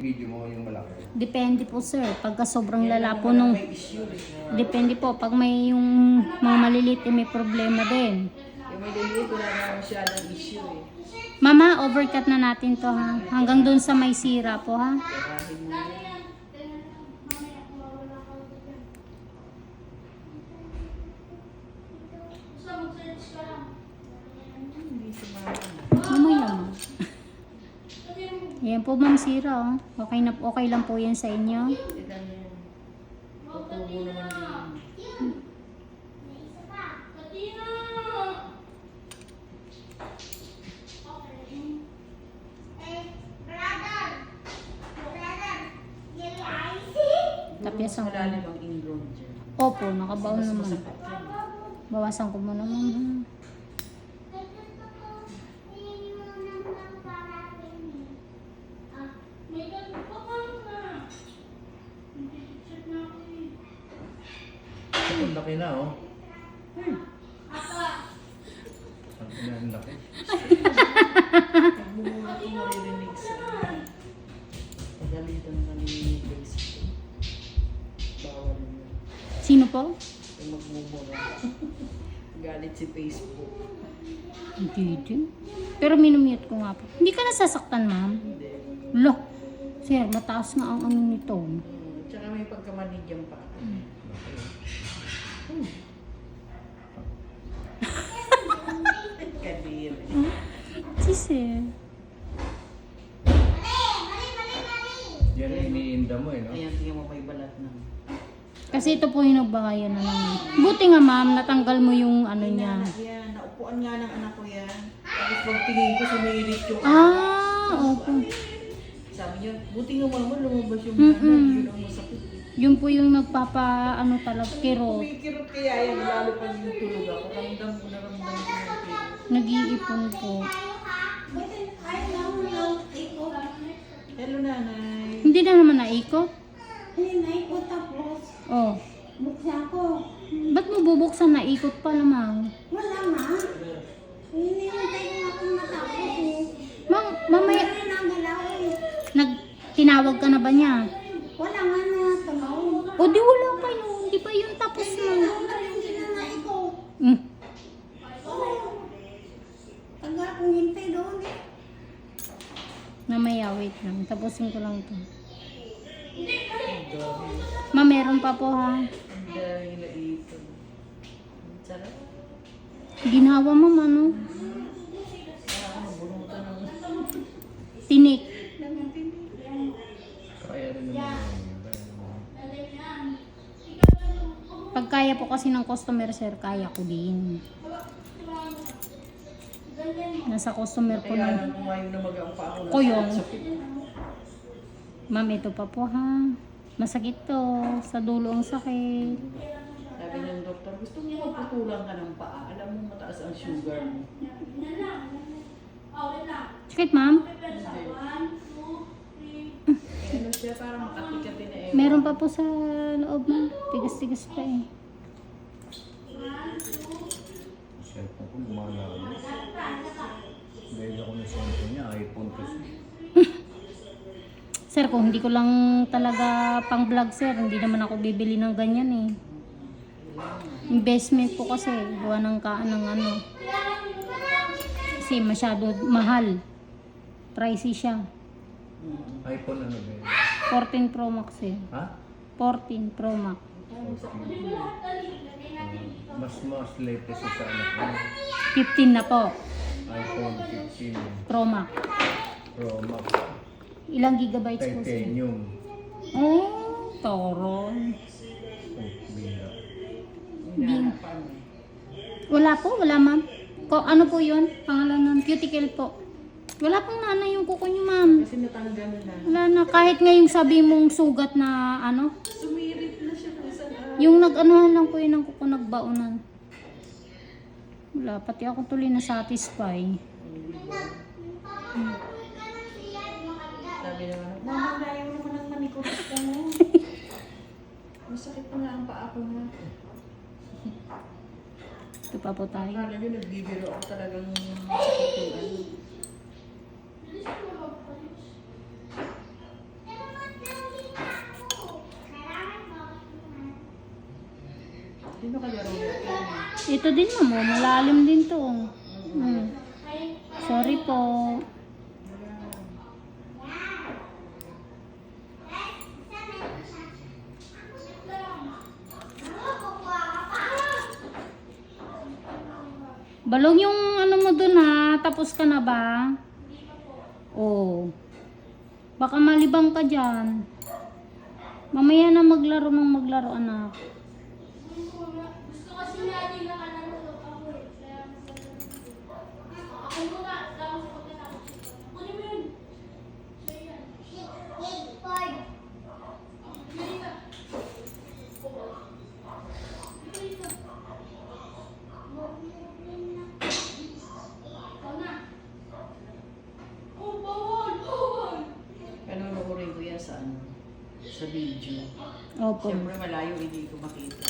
Video mo yung malaki. Depende po sir, pagka sobrang lala po nung... Depende po, pag may yung mga maliliit eh, may problema din. Yung may delay, wala na masyadong issue eh. Mama, overcut na natin to ha. Hanggang doon sa may sira po ha. Mo yan. Hindi sumama. Mamaya mo. Yan po ma'am sira oh. Okay, na, okay lang po yan sa inyo. Tapos ang... Malalim ang ingrown dyan. Opo, nakabaon naman. Bawasan ko muna ma'am. Ang laki na, oh. Ina, ang laki. Nagmumula ko maririnig sa pagalitan ka ni Facebook. Bawal yun. Sino po? Yung magmumura. Galit si Facebook. Hindi din. Pero minumute ko nga po. Hindi ka nasasaktan ma'am. Hindi. Sir, mataas nga ang ano nito. Hmm. Tsaka may pagkamaligyan pa. Kadiri. Si sir. Yan ang iniinda mo, eh, no? Ayan, tingnan mo may balat na. Kasi ito po yung nagbakayan na naman. Buti nga ma'am, natanggal mo yung ano niya. Yan, naupuan nga ng anak ko yan. Tapos pagtingin ko, sumirit yung Ah, opo. Sabi niya, buti nga mama, lumabas yung Mm-mm. nanay, yun ang masakit. Yun po yung nagpapa, ano talaga, kirot. Kumikirot kaya yan, lalo pag yung tulog ako. Ramdam ko na ramdam ko yung kirot. Nag-iipon po. Hello nanay. Hindi na naman naikot. Hinay ko tapos Oh. buksa ko. Ba't mo bubuksan na ikot pa lamang? Matapos eh. Ma'am, mamaya, Wala na ang galaw eh. nag, tinawag ka na ba niya? Wala nga na tumawag. O di wala pa yun. Di pa yun tapos na. Mm. Taga akong hintay doon eh. Mamaya, wait lang. Tapusin ko lang ito. Ma, meron pa po ha. Ginawa mo, ano? Ng Tinik. Kaya rin naman yun. Kaya naman. Pag kaya po kasi ng customer, sir, kaya ko din. Nasa customer pa ako. Kuyong. Sakit. Ma'am, ito pa po ha. Masakit to. Sa dulo ang sakit. Sabi ng doktor, gusto mo magputulang ka ng paa. Alam mo mataas ang sugar mo. Sakit, ma'am? Ano. Meron pa po sa loob, ma'am. Tigas-tigas pa eh. Ako. Dahil ako ng cellphone niya, iPhone kasi. Sir, kung hindi ko lang talaga pang vlog, sir, hindi naman ako bibili ng ganyan eh. Investment po kasi, gawa ng kaan ng ano. Kasi masyado mahal. Pricey siya. iPhone ano ba yun? 14 Pro Max eh. Ha? 14 Pro Max. Mas mas latest sa anak ko. 15 na po. iPhone 15 Pro Max. Pro Max. Ilang gigabytes po sir? Titanium. Oh, toro. Oh, bila. Hinahanapan eh. Wala po, wala ma'am. Ko, ano po yun? Pangalan nun? Cuticle po. Wala pong nanay yung kuko niyo, ma'am. Kasi natanggal na. Wala na. Kahit ngayong sabi mong sugat na ano, Sumirit na siya kung saan. ah. Yung nag-anuhan lang po yun ng kuko nagbaunan. Wala, pati ako tuloy na satisfy. Sabi naman, Mama, layo naman ang ka mo. Masakit pa nga ang paa ko nga. Ito pa po tayo. Akala nyo, nagbibiro ako talagang masakit yung ano. Sino kaya rin yun? Ito din ma'am, oh, malalim din to. Hmm. Sorry po. Balong yung ano mo dun ha, tapos ka na ba? Oh. Baka malibang ka dyan. Mamaya na maglaro ng maglaro anak. Gusto kasi natin na kananulog ako eh. Kaya ako muna, tapos pagkatapos. Kunin mo yun. Sa'yo yan. Bili ka. Bili ka. Ikaw na. Oh, bawal, bawal. Panonoodin ko yan sa ano? Sa video. Opo. Siyempre malayo hindi ko makita.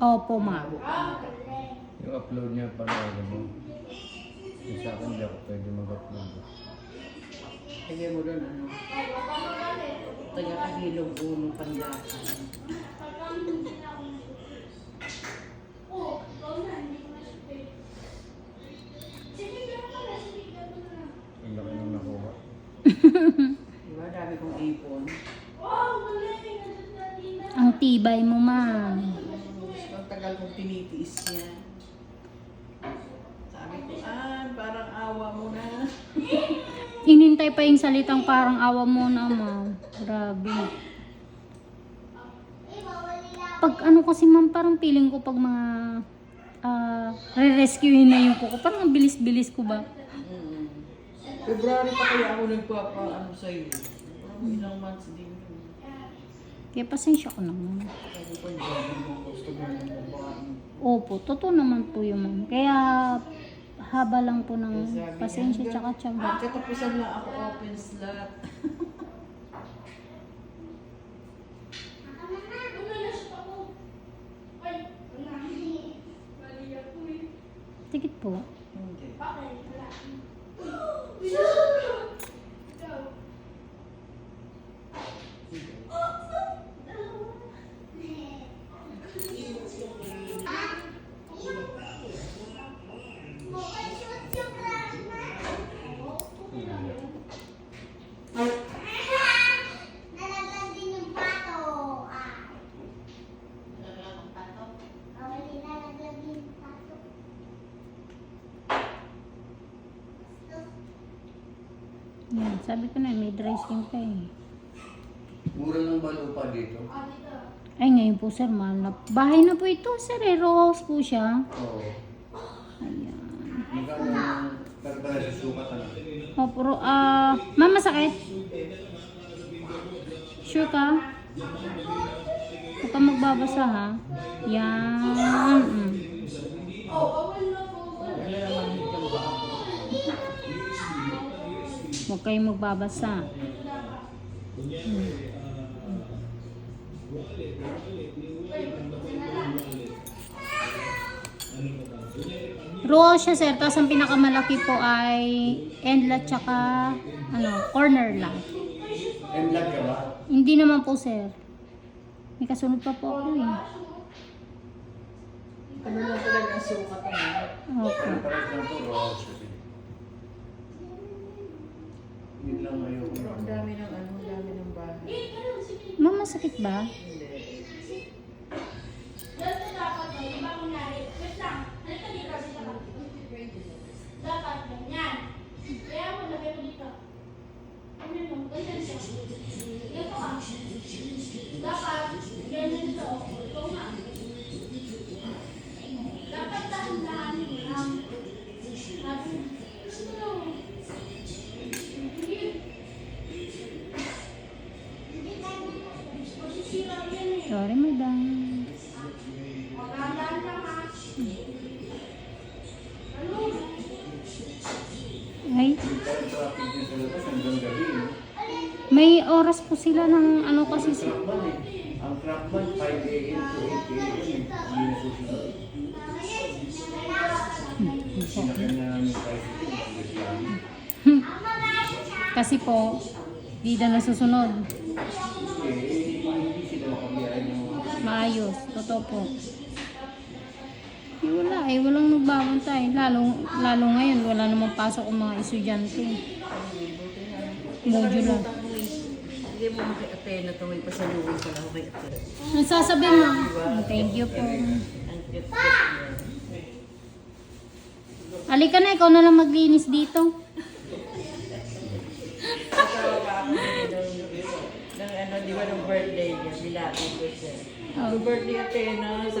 Opo, ma'am. Yung upload niya pa na ano mo. Yung sa akin, hindi ako pwede mag-upload. Lagyan mo doon ano? Taga-kahilong ulo pandakan. Oh, ikaw na, hindi ko na siya pwede. Sige, gano'n ka na, sige, gano'n na. Ang laki nang nakuha. Diba? Dami kong ipon. Ang tibay mo, ma'am. Ang tagal kong tinitiis niya. Sabi ko, ah, parang awa mo na. Inintay pa yung salitang parang awa mo na, ma'am. Grabe. Pag ano kasi, ma'am, parang feeling ko pag mga ah, re-rescuein na yung kuko, parang ang bilis-bilis ko ba? Mm. February pa kaya ako nagpapa, ano sa'yo. Parang ilang months din. Kaya pasensya ko naman. Opo, totoo naman po yun, ma'am. Kaya haba lang po ng pasensya tsaka tiyaga. Katapusan lang ako open slot. Tikit po. Hindi. Okay, wala. Ikaw. Nalaglag din yung pato. Ah. Nalaglag ang pato? Oo, hindi nalaglag din yung pato. Yan, sabi ko na, may dry skin ka eh. Mura ng balupa dito. Ay, ngayon po, sir, mahal na. Bahay na po ito, sir. Eh, row house po siya. Oo. Ayan. Magkano ang karabara sa sukat ano? Oh, puro, ah, ma'am, masakit? Sure ka? Huwag ka magbabasa, ha? Yan. Mm. Oh, bawal na po. Wala naman hindi ba ako. Huwag kayong magbabasa. Row siya, sir. Tapos ang pinakamalaki po ay endlat tsaka ano, corner lang. Enlag ka ba? Hindi naman po, sir. May kasunod pa po ako eh. Ano lang talaga ang sukat ano? Okay. Ano parang lang po, raw kasi. Yun lang ayoko Pero ang dami ng ano, ang dami ng bahay. Ma'am, masakit ba? Hindi. May oras po sila ng ano kasi si... Ang Crackman 5 a.m. to 8 a.m. na susunod. Sinakyan na namin lang. Kasi po, di na nasusunod. Sila Maayos. Totoo po. Eh, wala eh, walang nagbabantay. Lalo, lalo ngayon, wala namang pasok ang mga estudyante. Modular. Hindi mo kay Atena to, may pasaluhin pala ako kay Atena. Nagsasabi mo, "Oh, thank you po. Ang. Halika na, ikaw na lang maglinis dito. Nung ano, di ba, nung birthday niya, bilati ko siya. Oh. Nung birthday Atena, sabi